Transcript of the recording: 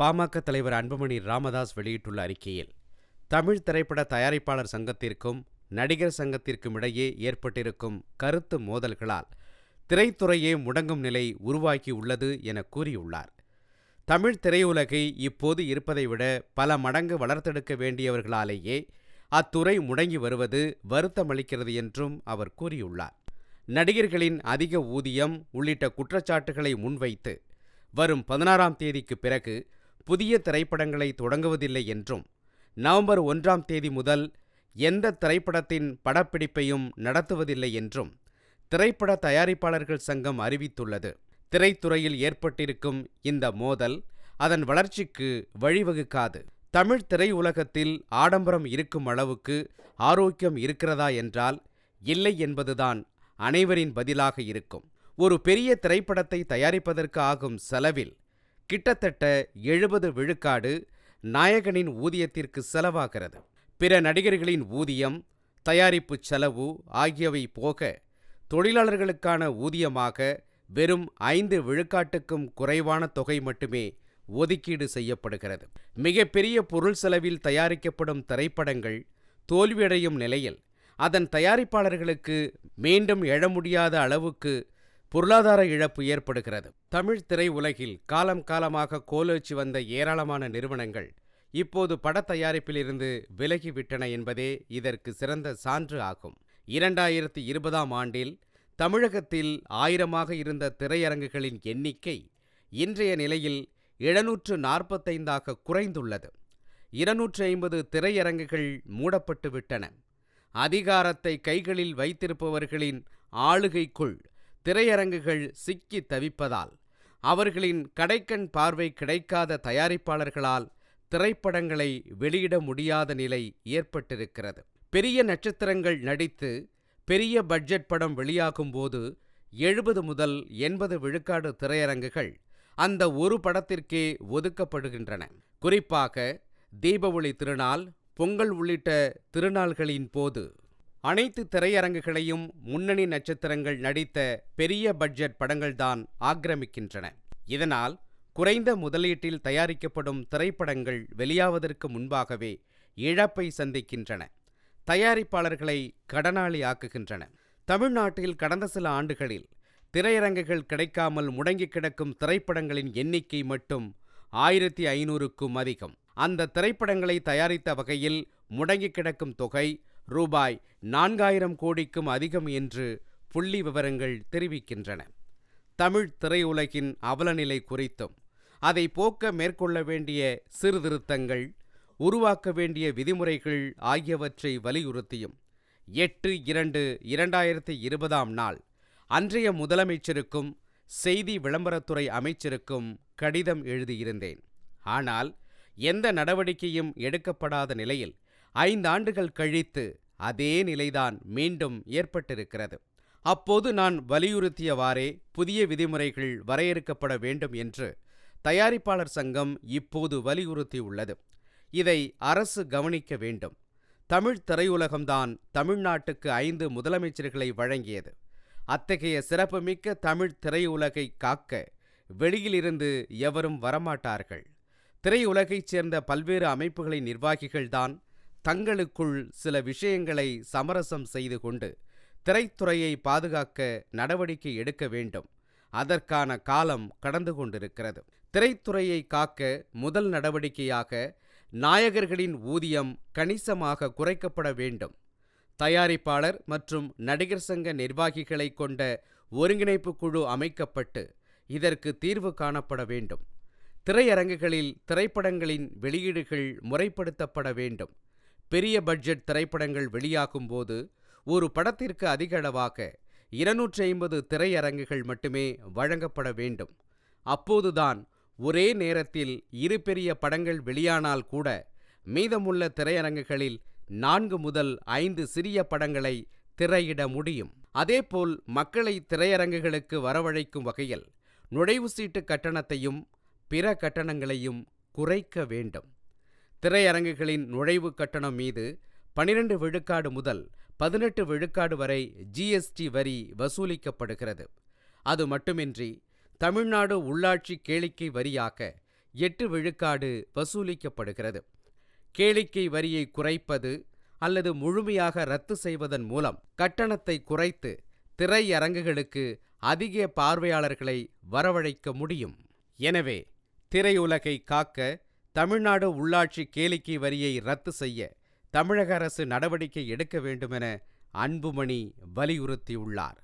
பாமக தலைவர் அன்புமணி ராமதாஸ் வெளியிட்டுள்ள அறிக்கையில் தமிழ் திரைப்பட தயாரிப்பாளர் சங்கத்திற்கும் நடிகர் சங்கத்திற்கும் இடையே ஏற்பட்டிருக்கும் கருத்து மோதல்களால் திரைத்துறையே முடங்கும் நிலை உருவாக்கி உள்ளது என கூறியுள்ளார். தமிழ் திரையுலகை இப்போது இருப்பதை விட பல மடங்கு வளர்த்தெடுக்க வேண்டியவர்களாலேயே அத்துறை முடங்கி வருவது வருத்தமளிக்கிறது என்றும் அவர் கூறியுள்ளார். நடிகர்களின் அதிக ஊதியம் உள்ளிட்ட குற்றச்சாட்டுகளை முன்வைத்து வரும் பதினாறாம் தேதிக்கு பிறகு புதிய திரைப்படங்களை தொடங்குவதில்லை என்றும் நவம்பர் ஒன்றாம் தேதி முதல் எந்த திரைப்படத்தின் படப்பிடிப்பையும் நடத்துவதில்லை என்றும் திரைப்பட தயாரிப்பாளர்கள் சங்கம் அறிவித்துள்ளது. திரைத்துறையில் ஏற்பட்டிருக்கும் இந்த மோதல் அதன் வளர்ச்சிக்கு வழிவகுக்காது. தமிழ் திரையுலகத்தில் ஆடம்பரம் இருக்கும் அளவுக்கு ஆரோக்கியம் இருக்கிறதா என்றால் இல்லை என்பதுதான் அனைவரின் பதிலாக இருக்கும். ஒரு பெரிய திரைப்படத்தை தயாரிப்பதற்கு ஆகும் செலவில் கிட்டத்தட்ட எழுபது விழுக்காடு நாயகனின் ஊதியத்திற்கு செலவாகிறது. பிற நடிகர்களின் ஊதியம் தயாரிப்பு செலவு ஆகியவை போக தொழிலாளர்களுக்கான ஊதியமாக வெறும் ஐந்து விழுக்காட்டுக்கும் குறைவான தொகை மட்டுமே ஒதுக்கீடு செய்யப்படுகிறது. மிகப்பெரிய பொருள் செலவில் தயாரிக்கப்படும் திரைப்படங்கள் தோல்வியடையும் நிலையில் அதன் தயாரிப்பாளர்களுக்கு மீண்டும் எழ முடியாத அளவுக்கு பொருளாதார இழப்பு ஏற்படுகிறது. தமிழ் திரையுலகில் காலம் காலமாக கோலோச்சி வந்த ஏராளமான நிறுவனங்கள் இப்போது பட தயாரிப்பிலிருந்து விலகிவிட்டன என்பதே இதற்கு சிறந்த சான்று ஆகும். இரண்டாயிரத்தி இருபதாம் ஆண்டில் தமிழகத்தில் ஆயிரமாக இருந்த திரையரங்குகளின் எண்ணிக்கை இன்றைய நிலையில் எழுநூற்று நாற்பத்தைந்தாக குறைந்துள்ளது. இருநூற்று ஐம்பது திரையரங்குகள் மூடப்பட்டு விட்டன. அதிகாரத்தை கைகளில் வைத்திருப்பவர்களின் ஆளுகைக்குள் திரையரங்குகள் சிக்கி தவிப்பதால் அவர்களின் கடைக்கண் பார்வை கிடைக்காத தயாரிப்பாளர்களால் திரைப்படங்களை வெளியிட முடியாத நிலை ஏற்பட்டிருக்கிறது. பெரிய நட்சத்திரங்கள் நடித்து பெரிய பட்ஜெட் படம் வெளியாகும்போது எழுபது முதல் எண்பது விழுக்காடு திரையரங்குகள் அந்த ஒரு படத்திற்கே ஒதுக்கப்படுகின்றன. குறிப்பாக தீப திருநாள் பொங்கல் உள்ளிட்ட திருநாள்களின் போது அனைத்து திரையரங்குகளையும் முன்னணி நட்சத்திரங்கள் நடித்த பெரிய பட்ஜெட் படங்கள்தான் ஆக்கிரமிக்கின்றன. இதனால் குறைந்த முதலீட்டில் தயாரிக்கப்படும் திரைப்படங்கள் வெளியாவதற்கு முன்பாகவே இழப்பை சந்திக்கின்றன. தயாரிப்பாளர்களை கடனாளி ஆக்குகின்றன தமிழ்நாட்டில் கடந்த சில ஆண்டுகளில் திரையரங்குகள் கிடைக்காமல் முடங்கி கிடக்கும் திரைப்படங்களின் எண்ணிக்கை மட்டும் ஆயிரத்தி ஐநூறுக்கும் அதிகம். அந்த திரைப்படங்களை தயாரித்த வகையில் முடங்கி கிடக்கும் தொகை ரூபாய் நான்காயிரம் கோடிக்கும் அதிகம் என்று புள்ளி விவரங்கள் தெரிவிக்கின்றன. தமிழ் திரையுலகின் அவலநிலை குறித்தும் அதை போக்க மேற்கொள்ள வேண்டிய சீர்திருத்தங்கள் உருவாக்க வேண்டிய விதிமுறைகள் ஆகியவற்றை வலியுறுத்தியும் எட்டு இரண்டு இரண்டாயிரத்தி இருபதாம் நாள் அன்றைய முதலமைச்சருக்கும் செய்தி விளம்பரத்துறை அமைச்சருக்கும் கடிதம் எழுதியிருந்தேன். ஆனால் எந்த நடவடிக்கையும் எடுக்கப்படாத நிலையில் ஐந்தாண்டுகள் கழித்து அதே நிலைதான் மீண்டும் ஏற்பட்டிருக்கிறது. அப்போது நான் வலியுறுத்தியவாறே புதிய விதிமுறைகள் வரையறுக்கப்பட வேண்டும் என்று தயாரிப்பாளர் சங்கம் இப்போது வலியுறுத்தியுள்ளது. இதை அரசு கவனிக்க வேண்டும். தமிழ் திரையுலகம்தான் தமிழ்நாட்டுக்கு ஐந்து முதலமைச்சர்களை வழங்கியது. அத்தகைய சிறப்புமிக்க தமிழ் திரையுலகை காக்க வெளியிலிருந்து எவரும் வரமாட்டார்கள். திரையுலகைச் சேர்ந்த பல்வேறு அமைப்புகளின் நிர்வாகிகள்தான் தங்களுக்குள் சில விஷயங்களை சமரசம் செய்து கொண்டு திரைத்துறையை பாதுகாக்க நடவடிக்கை எடுக்க வேண்டும். அதற்கான காலம் கடந்து கொண்டிருக்கிறது. திரைத்துறையை காக்க முதல் நடவடிக்கையாக நாயகர்களின் ஊதியம் கணிசமாக குறைக்கப்பட வேண்டும். தயாரிப்பாளர் மற்றும் நடிகர் சங்க நிர்வாகிகளை கொண்ட ஒருங்கிணைப்பு குழு அமைக்கப்பட்டு இதற்கு தீர்வு காணப்பட வேண்டும். திரையரங்குகளில் திரைப்படங்களின் வெளியீடுகள் முறைப்படுத்தப்பட வேண்டும். பெரிய பட்ஜெட் திரைப்படங்கள் வெளியாகும்போது ஒரு படத்திற்கு அதிகளவாக இருநூற்றி ஐம்பது திரையரங்குகள் மட்டுமே வழங்கப்பட வேண்டும். அப்போதுதான் ஒரே நேரத்தில் இரு பெரிய படங்கள் வெளியானால் கூட மீதமுள்ள திரையரங்குகளில் நான்கு முதல் ஐந்து சிறிய படங்களை திரையிட முடியும். அதேபோல் மக்களை திரையரங்குகளுக்கு வரவழைக்கும் வகையில் நுழைவு சீட்டு கட்டணத்தையும் பிற கட்டணங்களையும் குறைக்க வேண்டும். திரையரங்குகளின் நுழைவு கட்டணம் மீது பனிரெண்டு விழுக்காடு முதல் பதினெட்டு விழுக்காடு வரை ஜிஎஸ்டி வரி வசூலிக்கப்படுகிறது. அது மட்டுமின்றி தமிழ்நாடு உள்ளாட்சி கேளிக்கை வரியாக எட்டு விழுக்காடு வசூலிக்கப்படுகிறது. கேளிக்கை வரியை குறைப்பது அல்லது முழுமையாக ரத்து செய்வதன் மூலம் கட்டணத்தை குறைத்து திரையரங்குகளுக்கு அதிக பார்வையாளர்களை வரவழைக்க முடியும். எனவே திரையுலகை காக்க தமிழ்நாடு உள்ளாட்சி கேளிக்கை வரியை ரத்து செய்ய தமிழக அரசு நடவடிக்கை எடுக்க வேண்டுமென அன்புமணி வலியுறுத்தியுள்ளார்.